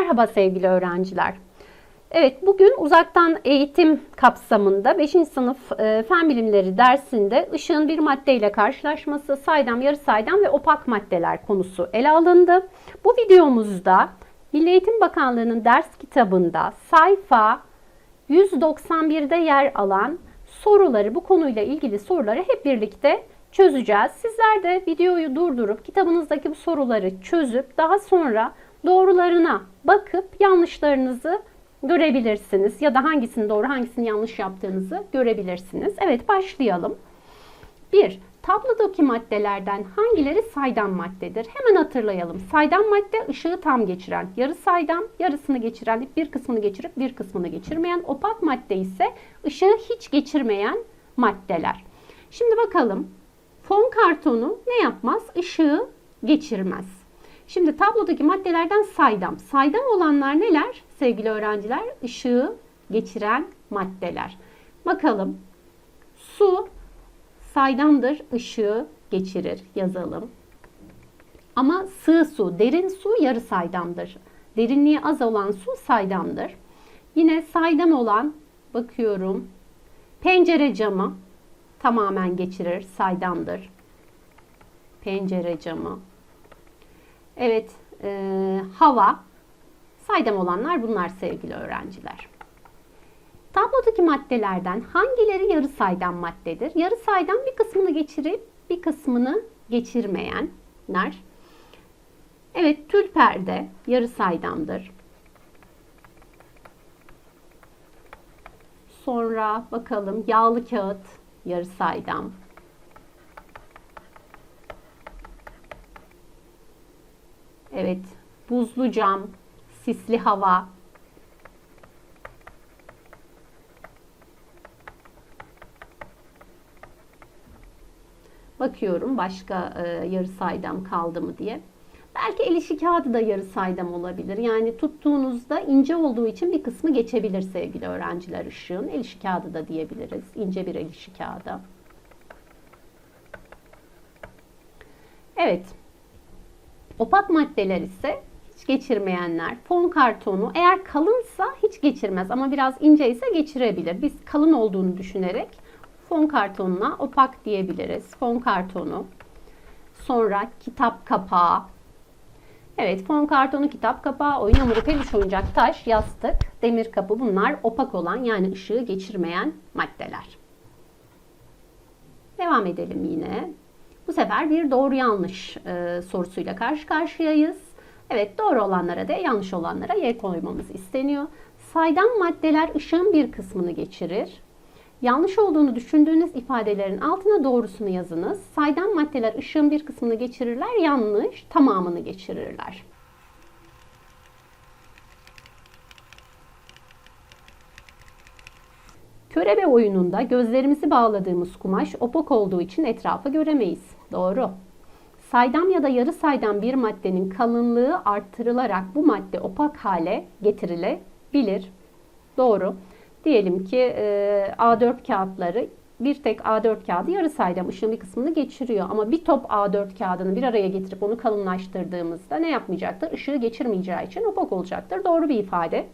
Merhaba sevgili öğrenciler. Evet bugün uzaktan eğitim kapsamında 5. sınıf e, fen bilimleri dersinde ışığın bir maddeyle karşılaşması, saydam, yarı saydam ve opak maddeler konusu ele alındı. Bu videomuzda Milli Eğitim Bakanlığı'nın ders kitabında sayfa 191'de yer alan soruları, bu konuyla ilgili soruları hep birlikte çözeceğiz. Sizler de videoyu durdurup kitabınızdaki bu soruları çözüp daha sonra doğrularına bakıp yanlışlarınızı görebilirsiniz. Ya da hangisini doğru hangisini yanlış yaptığınızı görebilirsiniz. Evet başlayalım. 1. Tablodaki maddelerden hangileri saydam maddedir? Hemen hatırlayalım. Saydam madde ışığı tam geçiren, yarı saydam, yarısını geçiren, bir kısmını geçirip bir kısmını geçirmeyen, opak madde ise ışığı hiç geçirmeyen maddeler. Şimdi bakalım. Fon kartonu ne yapmaz? Işığı geçirmez. Şimdi tablodaki maddelerden saydam. Saydam olanlar neler sevgili öğrenciler? Işığı geçiren maddeler. Bakalım. Su saydamdır, ışığı geçirir. Yazalım. Ama sığ su, derin su yarı saydamdır. Derinliği az olan su saydamdır. Yine saydam olan bakıyorum. Pencere camı tamamen geçirir, saydamdır. Pencere camı. Evet, e, hava saydam olanlar bunlar sevgili öğrenciler. Tablodaki maddelerden hangileri yarı saydam maddedir? Yarı saydam bir kısmını geçirip bir kısmını geçirmeyenler. Evet, tül perde yarı saydamdır. Sonra bakalım yağlı kağıt yarı saydam. Evet, buzlu cam, sisli hava. Bakıyorum başka e, yarı saydam kaldı mı diye. Belki el işi kağıdı da yarı saydam olabilir. Yani tuttuğunuzda ince olduğu için bir kısmı geçebilir sevgili öğrenciler ışığın. El işi kağıdı da diyebiliriz. İnce bir el işi kağıdı. Evet. Opak maddeler ise hiç geçirmeyenler. Fon kartonu eğer kalınsa hiç geçirmez ama biraz ince ise geçirebilir. Biz kalın olduğunu düşünerek fon kartonuna opak diyebiliriz. Fon kartonu. Sonra kitap kapağı. Evet fon kartonu, kitap kapağı, oyun hamuru, peluş oyuncak, taş, yastık, demir kapı bunlar opak olan yani ışığı geçirmeyen maddeler. Devam edelim yine. Bu sefer bir doğru yanlış e, sorusuyla karşı karşıyayız. Evet doğru olanlara da yanlış olanlara yer koymamız isteniyor. Saydam maddeler ışığın bir kısmını geçirir. Yanlış olduğunu düşündüğünüz ifadelerin altına doğrusunu yazınız. Saydam maddeler ışığın bir kısmını geçirirler, yanlış tamamını geçirirler. Körebe oyununda gözlerimizi bağladığımız kumaş opak olduğu için etrafı göremeyiz. Doğru. Saydam ya da yarı saydam bir maddenin kalınlığı arttırılarak bu madde opak hale getirilebilir. Doğru. Diyelim ki e, A4 kağıtları bir tek A4 kağıdı yarı saydam ışığın bir kısmını geçiriyor. Ama bir top A4 kağıdını bir araya getirip onu kalınlaştırdığımızda ne yapmayacaktır? Işığı geçirmeyeceği için opak olacaktır. Doğru bir ifade.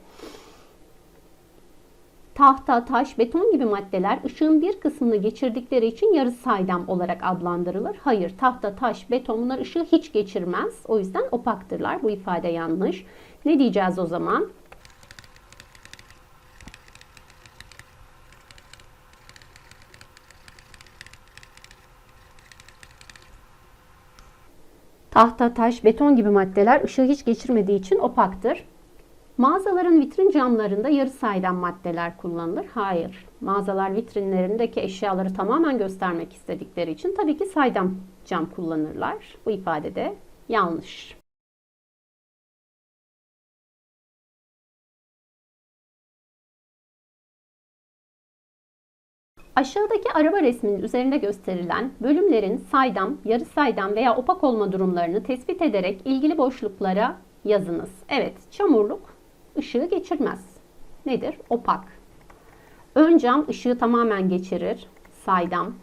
Tahta, taş, beton gibi maddeler ışığın bir kısmını geçirdikleri için yarı saydam olarak adlandırılır. Hayır, tahta, taş, beton bunlar ışığı hiç geçirmez. O yüzden opaktırlar. Bu ifade yanlış. Ne diyeceğiz o zaman? Tahta, taş, beton gibi maddeler ışığı hiç geçirmediği için opaktır. Mağazaların vitrin camlarında yarı saydam maddeler kullanılır. Hayır. Mağazalar vitrinlerindeki eşyaları tamamen göstermek istedikleri için tabii ki saydam cam kullanırlar. Bu ifade de yanlış. Aşağıdaki araba resminin üzerinde gösterilen bölümlerin saydam, yarı saydam veya opak olma durumlarını tespit ederek ilgili boşluklara yazınız. Evet, çamurluk ışığı geçirmez. Nedir? Opak. Ön cam ışığı tamamen geçirir. Saydam.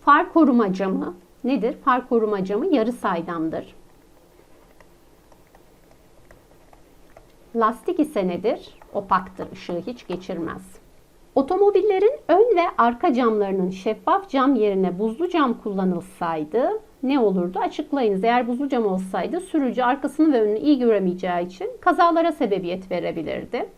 Far koruma camı nedir? Far koruma camı yarı saydamdır. Lastik ise nedir? Opaktır, ışığı hiç geçirmez. Otomobillerin ön ve arka camlarının şeffaf cam yerine buzlu cam kullanılsaydı ne olurdu? Açıklayınız. Eğer buzlu cam olsaydı sürücü arkasını ve önünü iyi göremeyeceği için kazalara sebebiyet verebilirdi.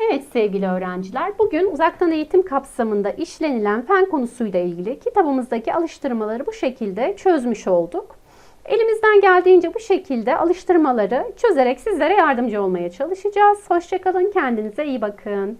Evet sevgili öğrenciler, bugün uzaktan eğitim kapsamında işlenilen fen konusuyla ilgili kitabımızdaki alıştırmaları bu şekilde çözmüş olduk. Elimizden geldiğince bu şekilde alıştırmaları çözerek sizlere yardımcı olmaya çalışacağız. Hoşçakalın, kendinize iyi bakın.